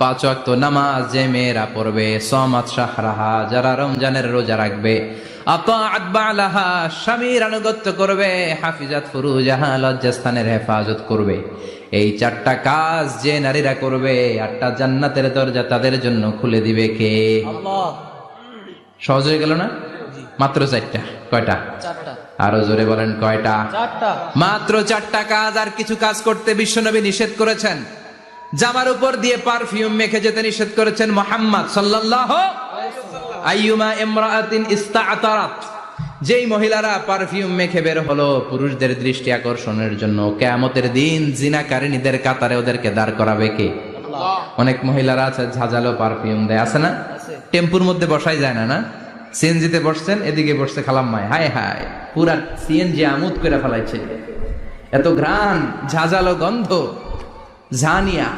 পাঁচ ওয়াক্ত নামাজ যে মেয়েরা পড়বে সমাত শাহরাহা যারা রমজানের রোজা রাখবে স্বামীর আনুগত্য করবে হাফিজাত ফুরুজাহা লজ্জাস্থানের হেফাজত করবে। এই চারটা কাজ যে নারীরা করবে আটটা জান্নাতের দরজা তাদের জন্য খুলে দিবে কে? সহজ হয়ে গেল না? মাত্র চারটা। কয়টা? আরও জোরে বলেন কয়টা? মাত্র চারটা কাজ আর কিছু কাজ করতে বিশ্বনবী নিষেধ করেছেন। জামার উপর দিয়ে পারফিউম মেখে যেতে নিষেধ করেছেন মোহাম্মদ আইয়ুমা ইস্তাআতারাত। যেই মহিলারা পারফিউম মেখে বের হলো পুরুষদের দৃষ্টি আকর্ষণের জন্য কেয়ামতের দিন জিনাকারিনীদের কাতারে ওদেরকে দাঁড় করাবে কে? অনেক মহিলারা আছে ঝাঁঝালো পারফিউম দেয় আছে না? টেম্পুর মধ্যে বসাই যায় না না? সিএনজিতে বসছেন এদিকে বসছে খালাম্মায় হায় হায় পুরা সিএনজি আমুদ করে ফেলাইছে। এত ঘ্রাণ ঝাঁঝালো গন্ধ। ঝানিয়া